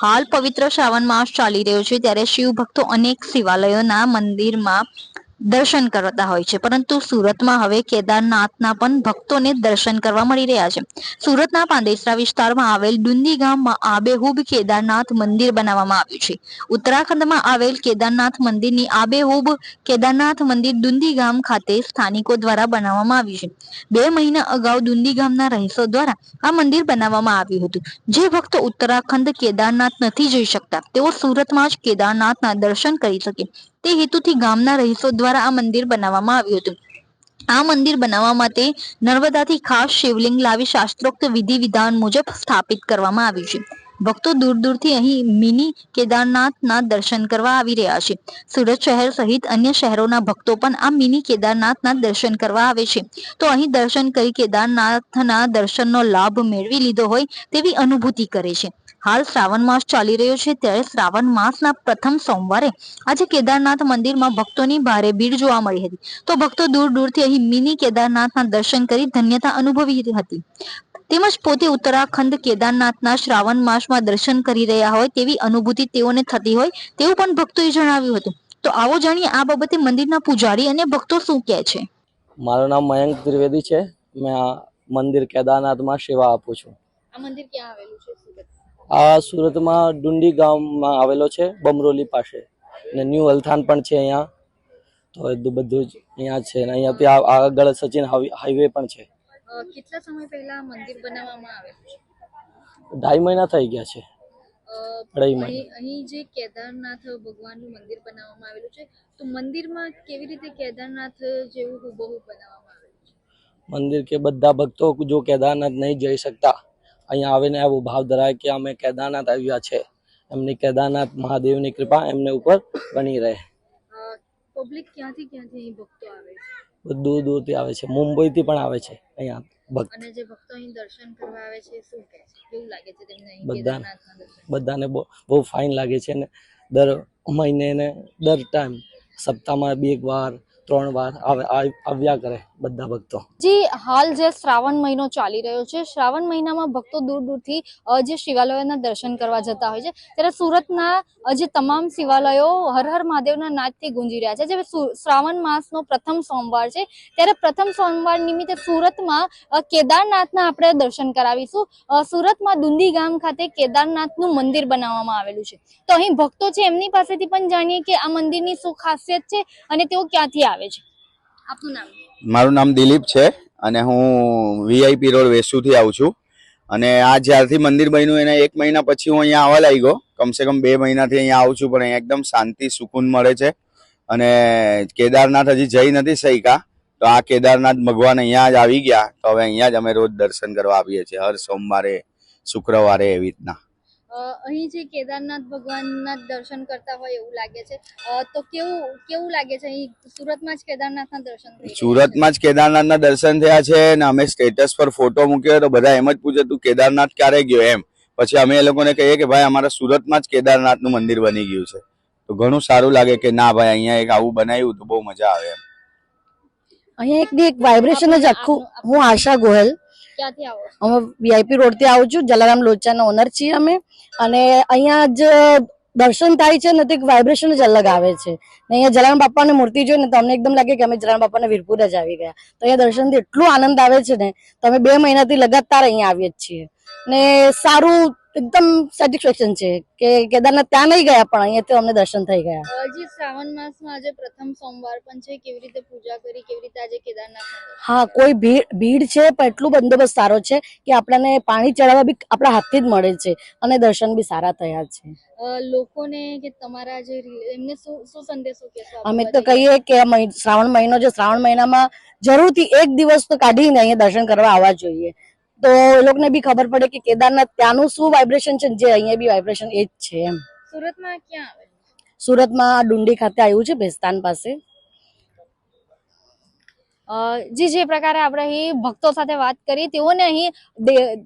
હાલ પવિત્ર શ્રાવણ માસ ચાલી રહ્યો છે ત્યારે શિવ ભક્તો અનેક શિવાલયોના મંદિરમાં દર્શન કરતા હોય છે. પરંતુ સુરતમાં હવે કેદારનાથના પણ ભક્તોને દર્શન કરવા મળી રહ્યા છે. સુરતના પાંદેસરા વિસ્તારમાં આવેલ ડુંદી ગામમાં આબેહૂબ કેદારનાથ મંદિર બનાવવામાં આવ્યું છે. ઉત્તરાખંડમાં આવેલ કેદારનાથ મંદિરની આબેહૂબ કેદારનાથ મંદિર ડુંદી ગામ ખાતે સ્થાનિકો દ્વારા બનાવવામાં આવ્યું છે. બે મહિના અગાઉ ડુંદી ગામના રહીશો દ્વારા આ મંદિર બનાવવામાં આવ્યું હતું. જે ભક્તો ઉત્તરાખંડ કેદારનાથ નથી જઈ શકતા, તેઓ સુરતમાં જ કેદારનાથના દર્શન કરી શકે. તે હેતુથી ગામના રહીશો દ્વારા આ મંદિર બનાવવામાં આવ્યું હતું. આ મંદિર બનાવવા માટે નર્મદાથી ખાસ શિવલિંગ લાવી શાસ્ત્રોક્ત વિધિ વિધાન મુજબ સ્થાપિત કરવામાં આવ્યું છે. ભક્તો દૂર દૂરથી અહીં મિની કેદારનાથના દર્શન કરવા આવી રહ્યા છે. સુરત શહેર સહિત અન્ય શહેરોના ભક્તો પણ આ મિની કેદારનાથના દર્શન કરવા આવે છે. તો અહીં દર્શન કરી કેદારનાથના દર્શનનો લાભ મેળવી લીધો હોય તેવી અનુભૂતિ કરે છે. હાલ શ્રાવણ માસ ચાલી રહ્યો છે ત્યારે શ્રાવણ માસના પ્રથમ સોમવારે આજે કેદારનાથ મંદિરમાં ભક્તોની ભારે ભીડ જોવા મળી હતી. તો ભક્તો દૂર દૂરથી અહીં મિની કેદારનાથના દર્શન કરી ધન્યતા અનુભવી હતી. તેમજ પોતે ઉત્તરાખંડ કેદારનાથના શ્રાવણ માસમાં દર્શન કરી રહ્યા હોય તેવી અનુભૂતિ તેઓને થતી હોય તેવું પણ ભક્તોએ જણાવ્યું હતું. તો આવો જાણીએ આ બાબતે મંદિરના પૂજારી અને ભક્તો શું કહે છે? મારું નામ મયંક ત્રિવેદી છે. મેં આ મંદિર કેદારનાથમાં સેવા આપું છું. આ મંદિર ક્યાં આવેલું છે? સુરત. આ સુરતમાં ડુંડી ગામમાં આવેલો છે બમરોલી પાસે. ને ન્યૂ અલથાન પણ છે અહીંયા. તો એ બધું બધું જ અહીંયા છે. ને અહીંયાથી આગળ સચિન હાઈ- હાઈવે પણ છે. કેટલા સમય પહેલા મંદિર બનાવવામાં આવેલું છે? ઢાઈ મહિના થઈ ગયા છે. મહિના. અહીં જે કેદારનાથ ભગવાનનું મંદિર બનાવવામાં આવેલું છે તો મંદિરમાં કેવી રીતે કેદારનાથ જેવું હુબહુ બનાવવામાં આવેલું છે? મંદિર કે બધા ભક્તો જો કેદારનાથ નહીં જઈ શકતા અહીંયા આવીને એવો ભાવ ધરાય કે અમે કેદારનાથ આવ્યા છે. એમની કેદારનાથ મહાદેવની કૃપા એમને ઉપર બની રહે. પબ્લિક ક્યાંથી ક્યાંથી ભક્તો આવે છે? દૂર દૂરથી આવે છે. મુંબઈથી પણ આવે છે અહીંયા ભક્ત. અને જે ભક્તો અહીં દર્શન કરવા આવે છે શું કહે છે? કેવું લાગે છે તેમને બધાને. બધાને બહુ ફાઇન લાગે છે. ને દર મહિને ને દર ટાઈમ સપ્તાહમાં બે એક વાર ત્રણ વાર આવ્યા કરે બધા ભક્તો. જી, હાલ જે શ્રાવણ મહિનો ચાલી રહ્યો છે, શ્રાવણ મહિનામાં ભક્તો દૂર દૂરથી જે શિવાલયોના દર્શન કરવા જતા હોય છે, ત્યારે સુરતના જે તમામ શિવાલયો હર હર મહાદેવના નાદથી ગુંજી રહ્યા છે. જે શ્રાવણ માસનો પ્રથમ સોમવાર છે, ત્યારે પ્રથમ સોમવાર નિમિત્તે સુરતમાં કેદારનાથના આપણે દર્શન કરાવીશું. સુરતમાં દુંદી ગામ ખાતે કેદારનાથનું મંદિર બનાવવામાં આવેલું છે. તો અહીં ભક્તો છે, એમની પાસેથી પણ જાણીએ કે આ મંદિરની શું ખાસિયત છે અને તેઓ ક્યાંથી આવે? છે. આપનું નામ? મારું નામ દિલીપ છે અને હું વીઆઈપી રોડ વેસુથી આવું છું. અને આ જ્યારથી મંદિર બન્યું એના એક મહિના પછી હું અહીંયા આવવા લાગી ગયો કમસે કમ બે મહિનાથી અહીંયા આવું છું, પણ અહીંયા એકદમ શાંતિ, સુકૂન મળે છે. અને કેદારનાથ હજી જઈ નથી શક્યા. તો આ કેદારનાથ ભગવાન અહીંયા જ આવી ગયા. તો હવે અહીંયા જ અમે રોજ દર્શન કરવા આવીએ છીએ, હર સોમવારે, શુક્રવારે એવી રીતના. અહીં જે કેદારનાથ ભગવાનના દર્શન કરતા હોય એવું લાગે છે. અ, તો કેવું કેવું લાગે છે? અહીં સુરતમાં જ કેદારનાથના દર્શન. સુરતમાં જ કેદારનાથના દર્શન થયા છે અને અમે સ્ટેટસ પર ફોટો મૂક્યો તો બધા એમ જ પૂછે તું કેદારનાથ ક્યારે ગયો? એમ. પછી અમે એ લોકોને કહીએ કે ભાઈ અમારા સુરતમાં જ કેદારનાથનું મંદિર બની ગયું છે. તો ઘણું સારું લાગે કે ના ભાઈ અહીંયા એક આવું બનાવ્યું તો બહુ મજા આવે એમ. અહીંયા એક બી એક વાઇબ્રેશન જ આખું હું આશા ગોહેલ ક્યાંથી વીઆઈપી રોડથી આવું છું. જલારામ લોચાના ઓનર છીએ અમે. અને અહીંયા જ દર્શન થાય છે ને તો એક વાઇબ્રેશન જ અલગ આવે છે. અહીંયા જલારામ બાપાની મૂર્તિ જોઈને તો અમને એકદમ લાગે કે અમે જલારામ બાપાના વીરપુર જ આવી ગયા. તો અહીંયા દર્શનથી એટલું આનંદ આવે છે ને, તો અમે બે મહિનાથી લગાતાર અહીંયા આવીએ જ છીએ. ને સારું એકદમ સેટિસ્ફેક્શન છે કે કેદારનાથ ત્યાં નહીં ગયા પણ અહીંયા તો અમને દર્શન થઈ ગયા. હજી શ્રાવણ માસમાં આજે પ્રથમ સોમવાર પણ છે. કેવી રીતે પૂજા કરી કેવી રીતે આજે કેદારનાથના હા કોઈ ભીડ ભીડ છે પણ એટલું બંદોબસ્ત સારો છે કે આપણને પાણી ચડાવવા બી આપણા હાથથી જ મળે છે અને દર્શન બી સારા થયા છે. લોકોને કે તમારા જે એમને શું શું સંદેશો કહેશો અમે તો કહીએ કે શ્રાવણ મહિનો જે શ્રાવણ મહિનામાં જરૂરથી એક દિવસ તો કાઢીને અહીંયા દર્શન કરવા આવવા જોઈએ. તો એ લોકોને બી ખબર પડે કે કેદારનાથ ત્યાંનું શું વાઇબ્રેશન છે જે અહીંયા બી વાઇબ્રેશન એ જ છે એમ. સુરતમાં ક્યાં આવે? સુરતમાં ડુંડી ખાતે આવ્યું છે ભેસ્તાન પાસે. જી જે પ્રકારે આપણે અહીં ભક્તો સાથે વાત કરી, તેઓને અહીં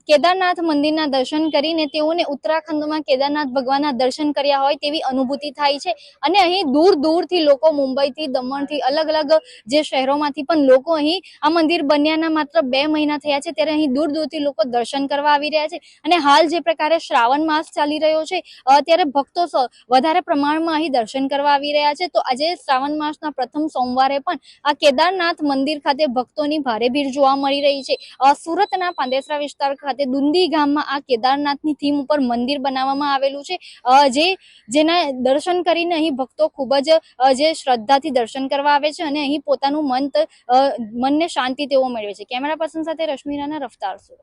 કેદારનાથ મંદિરના દર્શન કરીને તેઓને ઉત્તરાખંડમાં કેદારનાથ ભગવાનના દર્શન કર્યા હોય તેવી અનુભૂતિ થાય છે. અને અહીં દૂર દૂરથી લોકો મુંબઈથી, દમણથી, અલગ અલગ જે શહેરોમાંથી પણ લોકો અહીં આ મંદિર બન્યાના માત્ર બે મહિના થયા છે, ત્યારે અહીં દૂર દૂરથી લોકો દર્શન કરવા આવી રહ્યા છે. અને હાલ જે પ્રકારે શ્રાવણ માસ ચાલી રહ્યો છે ત્યારે ભક્તો વધારે પ્રમાણમાં અહીં દર્શન કરવા આવી રહ્યા છે. તો આજે શ્રાવણ માસના પ્રથમ સોમવારે પણ આ કેદારનાથ મંદિર ખાતે ભક્તોની ભારે ભીડ જોવા મળી રહી છે. સુરતના પાંદેસરા વિસ્તાર ખાતે દુંદી ગામમાં આ કેદારનાથની થીમ ઉપર મંદિર બનાવવામાં આવેલું છે. જે, જેના દર્શન કરીને અહીં ભક્તો ખૂબ જ જે શ્રદ્ધાથી દર્શન કરવા આવે છે અને અહીં પોતાનું મન મનને શાંતિ તેઓ મેળવે છે. કેમેરા પર્સન સાથે રશ્મિરાના રફતાર સુરત.